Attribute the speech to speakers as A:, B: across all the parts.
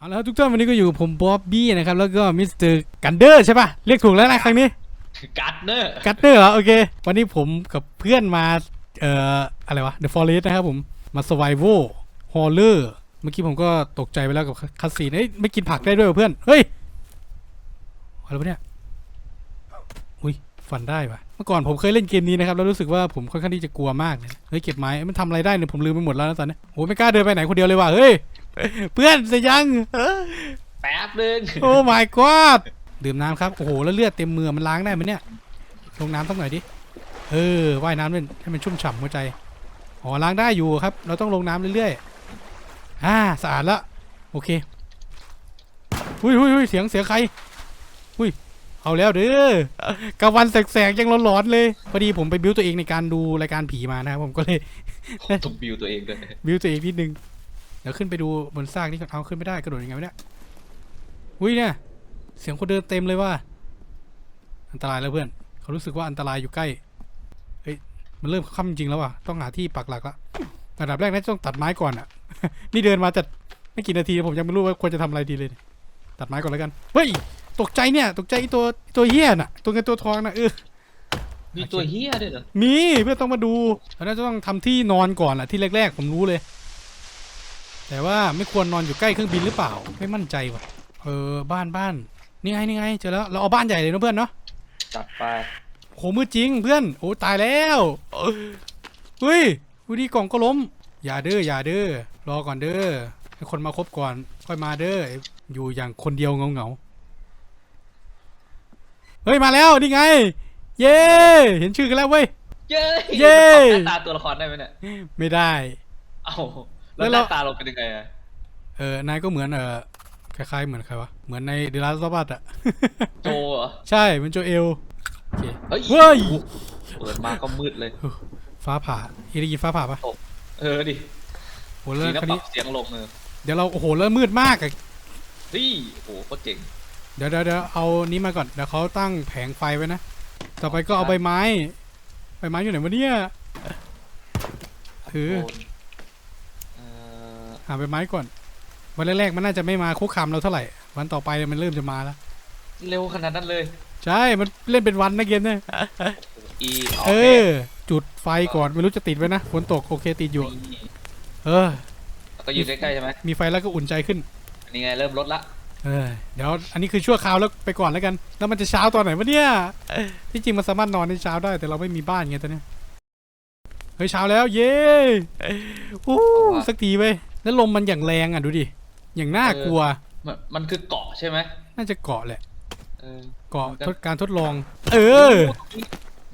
A: เอาละครับทุกท่านวันนี้ก็อยู่กับผมบ๊อบบี้นะครับแล้วก็มิสเตอร์กันเดอร์ใช่ป่ะเรียกถูกแล้วนะครั้งนี้
B: กัดเนอร์
A: กันเดอร์เหรอโอเควันนี้ผมกับเพื่อนมาเอ่ออะไรวะ The Forest นะครับผมมา Survival Horror เมื่อกี้ผมก็ตกใจไปแล้วกับคัสซีนเอ้ยไม่กินผักได้ด้วยเหรอเพื่อนเฮ้ยอะไรวะเนี่ยอุ้ยฟันได้ปะเมื่อก่อนผมเคยเล่นเกมนี้นะครับแล้วรู้สึกว่าผมค่อนข้างที่จะกลัวมากเลยเฮ้ยเก็บไม้มันทำอะไรได้เนี่ยผมลืมไปหมดแล้วนะตอนนี้โอ้ยไม่กล้าเดินไปไหนคนเดียวเลยว่ะเฮ้ย เพื่อนเสียยัง
B: แป๊บนึง
A: โอ้ my god ดื่มน้ำครับ โอ้โห แล้วเลือดเต็มมือมันล้างได้ไหมเนี่ยลงน้ำสักหน่อยดิ เออ ว่ายน้ำเล่นให้มันชุ่มฉ่ำหัวใจ อ๋อ ล้างได้อยู่ครับ เราต้องลงน้ำเรื่อยๆ อ่า สะอาดละ โอเคอุ้ยอุ้ยอุ้ยเสียงเสียงใคร อุ้ย เอาแล้วเด้อกลางวันแสกๆยังร้อนๆเลย พอดีผมไปบิวตัวเองในการดูรายการผีมานะครับผมก็เลย
B: ถูกบิวตัวเองด้วย
A: บิวตัวเองนิดนึง เดี๋ยวขึ้นไปดูบนซากนี่ก่อนเอาขึ้นไม่ได้กระโดดยังไงวะเนี่ยอุ้ยเนี่ย เสียงคนเดินเต็มเลยว่าอันตรายแล้วเพื่อน เขารู้สึกว่าอันตรายอยู่ใกล้เฮ้ยมันเริ่มค่ำจริงแล้วว่ะต้องหาที่ปักหลักละอันดับแรกน่าจะต้องตัดไม้ก่อนอะ นี่เดินมาจัดไม่กี่นาทีผมยังไม่รู้ว่าควรจะทำอะไรดีเลย ตัดไม้ก่อนแล้วกันเฮ้ยตกใจเนี่ย ตกใจไอ้ตัวไอ้ตัวเหี้ยน่ะ ตัวเงินตัวทองน่ะเออ
B: มีตัวเฮียด้วยเหรอ
A: มีเพื่อนต้องมาดูแล้วน่าจะต้องทำที่นอนก่อนแหละที่แรกๆผมรู้เลย แต่ว่าไม่ควรนอนอยู่ใกล้เครื่องบินหรือเปล่า ไม่มั่นใจว่ะ เออบ้านบ้านนี่ไงนี่ไงเจอแล้วเราเอาบ้านใหญ่เลยนะเพื่อนเนาะ
B: จัดไป
A: โหมืดจริงเพื่อนโอ้ตายแล้วเฮ้ยดูดีกล่องก็ล้ม อย่าเด้ออย่าเด้อรอก่อนเด้อให้คนมาครบก่อนค่อยมาเด้ออยู่อย่างคนเดียวเงาเงาๆเฮ้ยมาแล้วนี่ไง เย้เห็นชื่อกันแล้วเว้ย
B: เย้
A: เย้
B: หน้าตาตัวละครได้ไหมเนี่ย
A: ไม่ได้
B: เอ้า
A: แล้
B: แล้ววห
A: เรา
B: น้าตาเราเป็นยังไงอะ
A: เออนายก็เหมือนเออคล้ายๆเหมือนใครวะ เหมือนในเดลัสซอบัตอะ
B: โจเหรอ
A: ใช่เป็นโจเอลโอเค
B: เฮ้ย
A: เฮ้ย
B: เปิดมาก็มืดเลย
A: ฟ้าผ่าอีได้ยินฟ้าผ่าปะ
B: เออดิ
A: โหแล้ว
B: นี่นะ
A: คราว
B: ปรั
A: นี้
B: บเสียงลงเออ
A: เดี๋ยวเราโอ้โหเริ่มมืดมากอะ
B: เฮ้ยโอ้โหโคตรเจ๋ง
A: เดี๋ยวเดี๋ยวเดี๋ยวเอานี้มาก่อนเดี๋ยวเขาตั้งแผงไฟไว้นะต่อไปก็เอาใบไม้ใบไม้อยู่ไหนวะเนี่ยถือ
B: โดนเอ่อ
A: หาใบไม้ก่อน วันแรกๆมันน่าจะไม่มาคุกคามเราเท่าไหร่ วันต่อไปมันเริ่มจะมาแล้ว
B: เร็วขนาดนั้นเลย
A: ใช่ มันเล่นเป็นวันนะเกมเนี่ย
B: อีโอ
A: เอ
B: เค
A: อจุดไฟก่อนไม่รู้จะติดไว้นะ ฝนตกโอเคติดอยู่
B: นี่
A: เออ
B: แล้วก็อยู่ใกล้ๆใช่ไหม
A: มีไฟแล้วก็อุ่นใจขึ้น
B: อันนี้ไงเริ่มลดละ
A: เออ เดี๋ยวอันนี้คือชั่วคราวแล้วไปก่อนแล้วกัน แล้วมันจะเช้าตอนไหนวะเนี่ย ที่จริงมันสามารถนอนในเช้าได้แต่เราไม่มีบ้านไงตอนเนี้ยเฮ้ยเช้าแล้วเย้อู้สักทีเว้ย แล้วลมมันอย่างแรงอะดูดิ อย่างน่ากลัว
B: มันมันคือเกาะใช่ไหม
A: น่าจะเกาะแหละ
B: เออ
A: เกาะทดการทดลอง เออ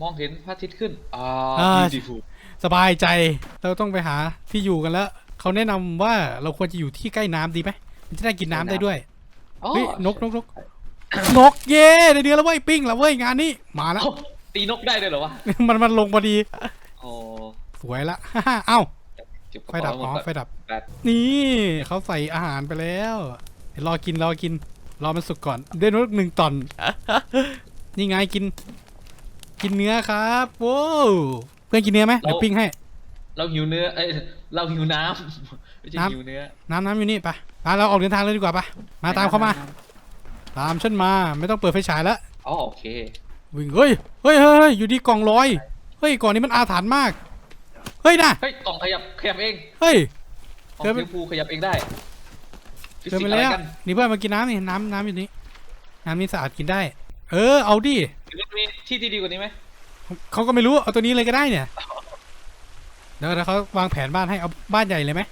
B: มองเห็นพระอาทิตย์ขึ้น อ่า
A: อ่า
B: beautiful
A: สบายใจ เราต้องไปหาที่อยู่กันแล้ว เขาแนะนำว่าเราควรจะอยู่ที่ใกล้น้ำดีไหมมันจะได้กินน้ำได้ด้วย
B: อ๋อ
A: เฮ้ยนกนกนกนกเย้ได้เดือนแล้วเว้ยปิ้งแล้วเว้ยงานนี้มาแล้ว
B: เอ้าตีนกได้ด้วยเหรอวะ
A: มันมันลงพอดี
B: โอ้
A: สวยละ เอ้า
B: เก็บก
A: ไฟ
B: ระ
A: ดับ
B: เป๋า
A: อ๋อ
B: หมด
A: ไฟดับ
B: แบต
A: นี่เขาใส่อาหารไปแล้วเดี๋ยวรอกิน รอกิน รอมันสุกก่อนเด้นกหนึ่งตอน นี่ไงกิน กินเนื้อครับโว้วเพื่อนกินเนื้อไหมเดี๋ยวปิ้งให้
B: เราหิวเนื้อ เอ้ย เราหิวน้ำไม่ใช่
A: น้ำ
B: หิวเนื้อ
A: น้ำน้ำอยู่นี่ไปไปเราออกเดินทางเลยดีกว่าปะมาตามเขามา ตามฉันมาไม่ต้องเปิดไฟฉายแล้ว
B: อ๋อโอเค
A: วิ่งเฮ้ยเฮ้ยเฮ้ยเฮ้ยอยู่ดีกล่องลอยเฮ้ยกล่องนี้มันอาถรรพ์มากเฮ้ยนะ
B: เฮ้ยกล่องขยับขยับเอง
A: เฮ้ย
B: กล่อง
A: เกิดไป
B: เทมพูขยับเองได้ฟิ
A: เกิน
B: สิ
A: ไป
B: กส์อะไร
A: แล้ว
B: กัน
A: นี่เพื่อนมากินน้ำนี่น้ำน้ำอยู่นี่น้ำนี่สะอาดกินได้ เออเอาดิ
B: หรือมันมีที่ที่ดีกว่านี้ไหม
A: เขาก็ไม่รู้เอาตัวนี้เลยก็ได้เนี่ยเดี๋ยวเดี๋ยวเขาวางแผนบ้านให้เอาบ้านใหญ่เลยไหม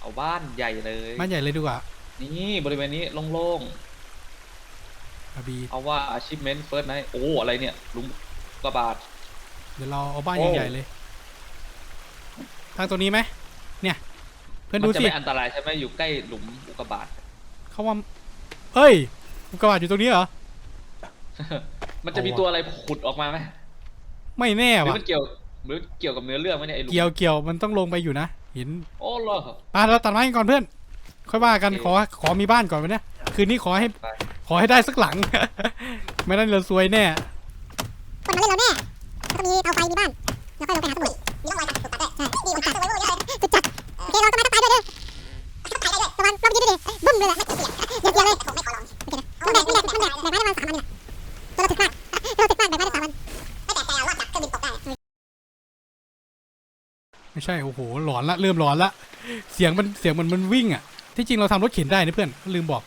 B: เอาบ้านใหญ่เลย
A: บ้านใหญ่เลยดีกว่า
B: นี่บริเวณนี้โล่ง
A: อาบี
B: ๆเอาว่า achievement first night โอ้อะไรเนี่ยหลุมกระบาด
A: เดี๋ยวเราเอาบ้าน
B: โอ้
A: ใหญ่ๆเลย ตั้งตัวนี้ไหมเนี่ย เพื่อน
B: มั
A: ดู
B: จะ
A: สิ
B: ไม่อันตรายใช่ไหมอยู่ใกล้หลุมอุกกาบาต
A: เขาว่าเฮ้ยอุกกาบาตอยู่ตรงนี้เหรอ
B: มันจะมี
A: เอาวะ
B: ตัวอะไรขุดออกมาไหม
A: ไม่แน่
B: หรือ
A: ว่ะ
B: มันเกี่ยวหรือเกี่ยวกับเนื้อเรื่องไหมเนี่ยไอ้หลุม
A: เกี่ยวเกี่ยวมันต้องลงไปอยู่นะหิน
B: โอ้เหรอ
A: ไปเราตัดไม้กันก่อนเพื่อน ค่อยว่ากัน
B: โอเค
A: ขอขอมีบ้านก่อนวันเนี้ยคืนนี้ขอให้
B: ไป
A: ขอให้ได้สักหลัง ไม่นั้นเราซวยแน่
C: คนมาเล่นเราแน่แล้วก็มีเตาไฟมีบ้าน แล้วค่อยลงไปหาสมุน มีร่องรอยการขุดตัดด้วยใช่นี่มันขาดสมุนเลยสุดจัดโอเคเราต้นไม้ต้องตายด้วยเด้อต้องตายได้ด้วยระวังรอบนี้ด้วยดิบึ้มเลยแหละเดี๋ยวเดียวเลยผมไม่ขอลองโอเคนะต้องแบกต้องแบกต้องแบกแบกไม้ได้ประมาณสามวันนี่แหละตัวเราถึกมากตัวเราถึกมากแบกไม้ได้สามวันไม่แปลกใจอะรอดจากเครื่องบินตกได้
A: ไม่ใช่โอ้โหหลอนละเริ่มหลอนละเสียงมันเสียงมันมันวิ่งอะที่จริงเราทำรถเข็นได้นะเพื่อนลืมบอก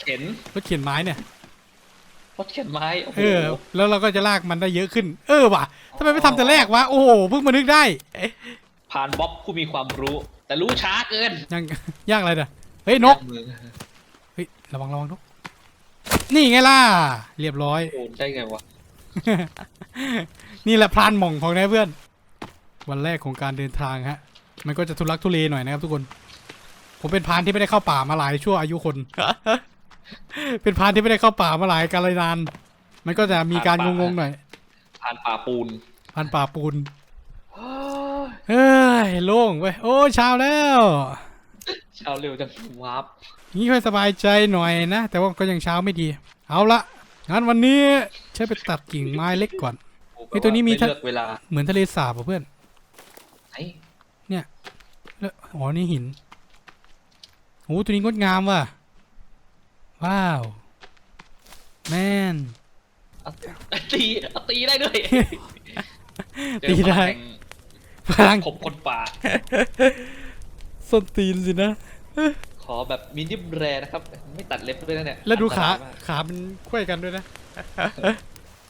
B: เข็น
A: รถเข็นไม้เนี่ย
B: รถเข็นไม้โอ้โห
A: เออ แล้วเราก็จะลากมันได้เยอะขึ้น เออว่ะทำไมไม่ทำแต่แรกวะ โอ้โห เพิ่งมานึกได้เอ๊ะ
B: ผ่านบ๊อบผู้มีความรู้ แต่รู้ช้าเกิน
A: ยัง ยากอะไรเนี่ยเฮ้ยนก
B: มือ
A: เฮ้ย ระวังระวังนก นี่ไงล่ะ เรียบร้อย
B: โดนได้ไงวะ
A: นี่แหละพรานหม่องของนายเพื่อน วันแรกของการเดินทางฮะ มันก็จะทุลักทุเลหน่อยนะครับทุกคน ผมเป็นพรานที่ไม่ได้เข้าป่ามาหลายชั่วอายุคน เป็นพรานที่ไม่ได้เข้าป่ามาหลายกาลนาน มันก็จะมีการงงๆหน่อย
B: ผ่านป่าปูน
A: พรานป่าปูนเฮ้ยโล่งเว้ยโอ้เช้าแล้ว
B: ชาวเร็วจังวาร์ป
A: นี่ค่อยสบายใจหน่อยนะ แต่ว่าก็ยังเช้าไม่ดี เอาละงั้นวันนี้ฉันไปตัดกิ่งไม้เล็กก่อนเฮ้ยตัวนี้มี
B: ไเลือกเวลา
A: เหมือนทะเลสาบอะเพื่อน
B: ไหน
A: แล้วอ๋อนี่หินโอ้ตัวนี้งดงามว่ะ ว้าว แมน
B: เอาตีเอาตีได้ด้วย
A: ตีได้
B: เจอ
A: พลัง
B: พลังผมคนป่า
A: ส้นตีนสินะ
B: ขอแบบมินิมแรนะครับ ไม่ตัดเล็บด้วยนะเนี่ย
A: แล้วดูขา
B: อันตรยมก
A: ขามันควยกันด้วยนะ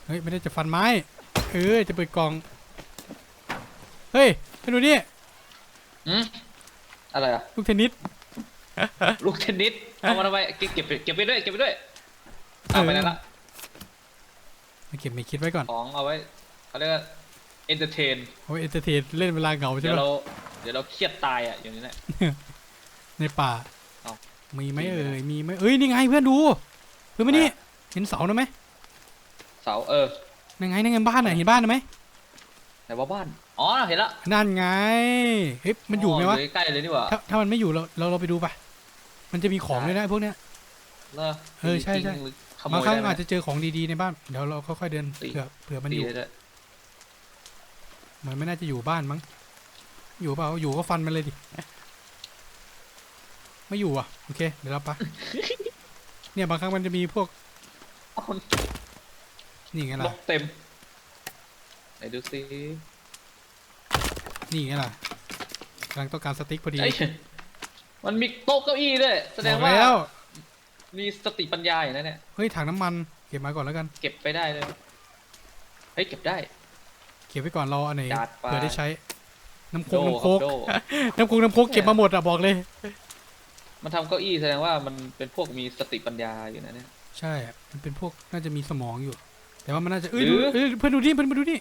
A: เฮ้ย ไม่ได้จะฟันไม้ เออ จะเปิดกล่อง เฮ้ยไปดูนี่
B: อืมอะไรอะ
A: ลูกเทนนิส
B: ลูกเทนนิสเอามาทำไมเก็บเก็บไปเก็บไปด้วยเก็บไปด้วยเอาไปนั่นละ
A: มาเก็บไม่คิดไว้ก่อน
B: ของเอาไว้เขาเรียกว่า entertain
A: เอาไว้เอนเตอร์เทนเล่นเวลาเหงาใช่
B: เดี๋ยว
A: ไหม
B: เราเดี๋ยวเราเครียดตายอะอย่างนี้แหละ
A: ในป่า
B: เอ้า
A: มีไหม
B: มีไหม
A: เอ่ยมีไหมเอ้ยนี่ไงเพื่อนดูเพื่อนมานี่เห็นเสาหนะไหม
B: เสาเออ
A: นั่นไงนั่นไงบ้านน่ะเห็นบ้านน่ะไหม
B: ไหนว่าบ้านอ๋อเห็นละ
A: นั่นไงเฮ้ยมันอยู่ไหมวะ
B: ใกล้เลยนี่หว่า
A: ถ้าถ้ามันไม่อยู่เราเราเราไปดูปะ มันจะมีของด้วยนะพวกเนี้ย
B: เหรอ
A: เออใช่ใช่
B: จริงหรือขโม
A: บาง
B: ย
A: ครั้ง
B: ได้ไหม
A: อาจจะเจอของดีๆในบ้าน เดี๋ยวเราค่อยๆเดิน
B: ตี
A: เผื่อเผื่อมัน
B: ตี
A: อยู่
B: ได้ด้วย
A: เหมือนไม่น่าจะอยู่บ้านมั้ง อยู่เปล่าอยู่ก็ฟันมันเลยดิ ไม่อยู่อะโอเคเดี๋ยวเราไป เนี่ยบางครั้งมันจะมีพวก
B: เอาคน
A: นี่ไง
B: บ
A: ล่ะ
B: ล็อกเต็มไหนดูซิ
A: นี่ไงล่ะกำลังต้องการสติ๊กพอดี
B: เอ้ย มันมีโต๊ะเก้าอี้ด้วย แสดง
A: บอก
B: ว่า
A: แล้ว
B: มีสติปัญญาอย่างนั้นเนี่ย
A: เฮ้ยถังน้ำมัน เก็บมาก่อนแล้วกัน
B: เก็บไปได้เลย เฮ้ย เก็บได้
A: เก็บไว้ก่อนรออันไหน
B: จัดไป
A: เผื่อได้ใช้ น้ำโค
B: โด
A: กน้ำ
B: ค
A: โครับก
B: โด
A: น้ำโคกน้ำโคกเก็บมาหมดอะบอกเลย
B: มันทำเก้าอี้แสดงว่ามันเป็นพวกมีสติปัญญาอยู่นะเนี่ย
A: ใช่ มันเป็นพวกน่าจะมีสมองอยู่ แต่ว่ามันน่าจะเอ้ย
B: หรื
A: ดู
B: อ
A: เอ้ยเพื่อนดูนี่เพื่อนมาดูนี่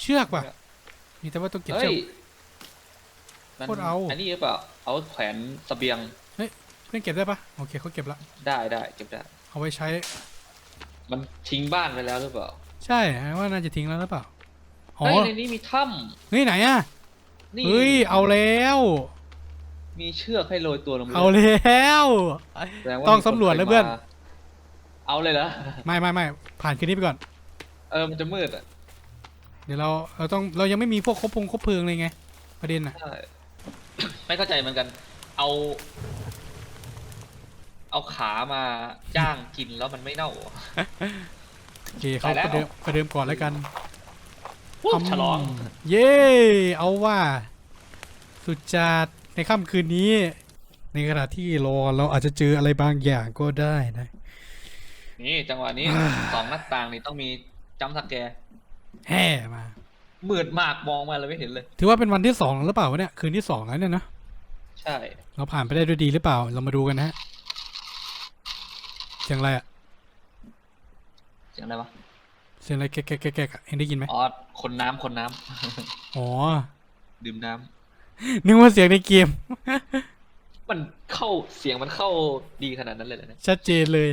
A: เชือกว่ะมีแต่ว่าต้องเก็บ
B: เฮ้
A: เชือก
B: ยมัน
A: โคตรเอา
B: อันนี้หรือเปล่า เอาแขวนเสบียง
A: เพื่อนเก็บได้ปะโอเคเขาเก็บละ
B: ได้ได้เก็บได้
A: เอาไว้ใช้
B: มันทิ้งบ้านไปแล้วหรือเปล่า
A: ใช่ว่าน่าจะทิ้งแล้วหรือเปล่าอ๋อ
B: เฮ้ยในนี้มีถ้
A: เฮ้ยไหนอะำ
B: นี่
A: เฮ้ยเอาแล้ว
B: มีเชือกให้โรยตัวลงไป
A: เอาแล้ว
B: แสดว่า
A: ต้อง
B: มีคน
A: สำรวจแล้วเพื่อน
B: คยมาเอาเลยเหรอ
A: ไม่ไม่ไม่ผ่านคืนนี้ไปก่อน
B: เออมันจะมืดอะ
A: เดี๋ยวเราเราต้องเรายังไม่มีพวกคบพงคบเพลิงเลยไง ประเด็นอะ
B: ใช่ ไม่เข้าใจเหมือนกัน เอา เอาขามาจ้างกินแล้วมันไม่เน่าเหรอ
A: โอเคเขา
B: ไปแล้ว
A: ประเดิมประเดิมก่อนแล้วกัน
B: วู้ฉลอง
A: เย้เอาว่า สุดจัดในค่ำคืนนี้ ในขณะที่รอเราอาจจะเจออะไรบางอย่างก็ได้นะ
B: นี่จังหวะนี้ สองหน้าต่างนี่ต้องมีจัมป์สแกร์
A: แห่มา
B: มืดมากมองมาเลยไม่เห็นเลย
A: ถือว่าเป็นวันที่สองหรือเปล่าวะเนี่ยคืนที่สองแล้วเนี่ยนะ
B: ใช่
A: เราผ่านไปได้ด้วยดีหรือเปล่า เรามาดูกันนะฮะเสียงอะไรอะ
B: เสียงอะไรวะ
A: เสียงอะไรแก๊กแก๊กแก๊กแก๊กอะเห็นได้ยินไหม
B: อ๋อคนน้ำคนน้ำ
A: อ๋อ
B: ดื่มน้
A: นึกว่าเสียงในเกมำ
B: มันเข้าเสียงมันเข้าดีขนาดนั้นเลยเหรอเนี่ย
A: ชัดเจนเลย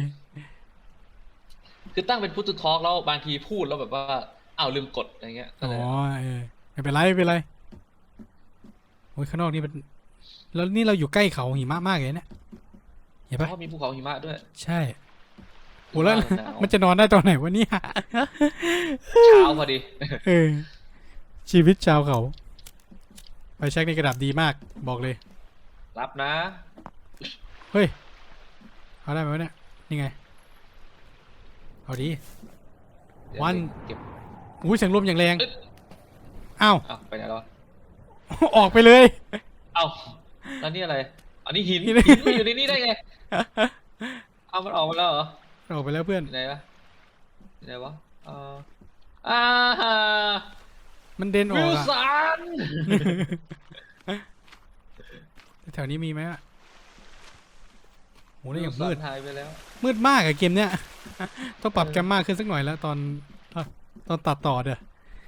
B: คือตั้งเป็นพูดทูทอล์กแล้วบางทีพูดแล้วแบบว่า อ้าวลืมกดอะไรเงี้ยก็
A: อ๋
B: เล
A: อยเออไม่เป็นไรไม่เป็นไรโอ้ยข้างนอกนี่มันแล้วนี่เราอยู่ใกล้เขาหิมะมากเลยเนี่ยเห็น
B: เพ
A: ปะ
B: ราะมีภูเขาหิมะด้วย
A: ใช่โอ้แล้ว
B: หิมะหนาว
A: มันจะนอนได้ตอนไหนวะเนี่ย
B: เช้าพอดี
A: เออชีวิตชาวเขา ไปเช็คในกระดาษดีมากบอกเลย
B: รับนะ
A: เฮ้ย เอาได้ไหมวะเนี่ย นี่ไง เอาดี
B: เดี๋ย
A: วัน
B: เก็บ
A: อุ้ยเสียงลมอย่างแรง
B: เอ้ย
A: อ้าว
B: อ้าวไปไหนแล้ววะ
A: ออกไปเลย
B: เอ้าแล้วนี่อะไร อันนี้หิน
A: หิ
B: หิ
A: น
B: นมาอยู่ในนี้ได้ไงเอามันออกมาแล้วเหรอ
A: ออกไปแล้วเพื่อน
B: อยู่ไหนวะอยู่ไหนวะเอ่ออ่าฮะ
A: มันเด่นออ
B: วิ
A: ก
B: ล
A: อะ
B: สัน
A: แถวนี้มีไหมอะโหนี่อย่าง
B: วิล
A: มื
B: สั
A: ด
B: นหายไปแล้ว
A: มืดมากอะเกมเนี้ย ต้องปรับ
B: เออ
A: แกมมากขึ้นสักหน่อยแล้วตอนเอ้า ตอนตัดต่อเด้อ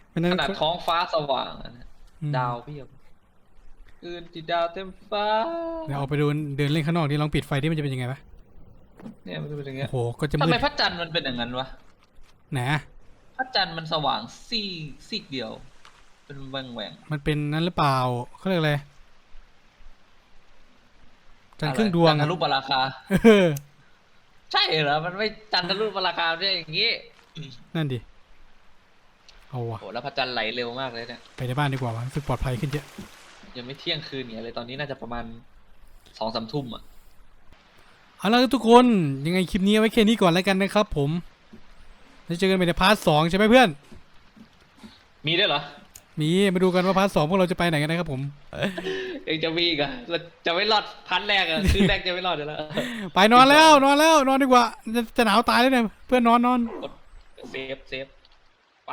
A: ไม่
B: ข
A: นั้น
B: นาดท้องฟ้าสว่างอะนะ
A: อืม
B: ดาวเพียบคืนที่ดาวเต็มฟ้า
A: เดี๋ยวออกไปดูเดินเล่นข้างนอกดิลองปิดไฟดิมันจะเป็นยังไงวะ
B: เนี่ยมันจะเป็นอย่างเงี้
A: โอ้
B: ย
A: โหก็จะ
B: ทำ
A: มื
B: ไม
A: ด
B: พระจันทร์มันเป็นอย่างนั้นวะ
A: ไหนอะ
B: พระจันทร์มันสว่างซีกซีกเดียว เป็นแหว่งแหว่ง
A: มันเป็นนั้นหรือเปล่าเขาเรียกอะไร
B: ๆ
A: จันทร์ครึ่งดวง
B: จันท
A: อะ
B: รุปราคา
A: เออ
B: ใช่เหรอ มันไม่จันทรุปราคาไม่ใช่อย่างงี้
A: นั่นดิ เอาวะ
B: โอ้แล้วพระจันทร์ไหลเร็วมากเลยเนี่ย
A: ไปในบ้านดีกว่าวะรู้สึกปลอดภัยขึ้นเยอะ
B: ยังไม่เที่ยงคืนเนี่ยเลยตอนนี้น่าจะประมาณสองสามทุ่มอะ
A: เอาละทุกคนยังไงคลิปนี้เอาไว้แค่นี้ก่อนแล้วกันนะครับ ผมแล้วเจอกันใหม่ในพาร์ทสองใช่ไหมเพื่อน
B: มีด้วยเหรอ
A: มีมาดูกันว่าพาร์ทสองพวกเราจะไปไหนกันนะครับผม
B: ยังจะมีอีกเหรอะเราจะไม่รอดพันแรกอะคืนแรกจะไม่รอดอยู่แล้ว
A: ไปนอนแล้วนอนแล้วนอนดีกว่าจะจะหนาวตายแล้วเนี่ยเพื่อนนอนนอน
B: กดเซฟเซฟไป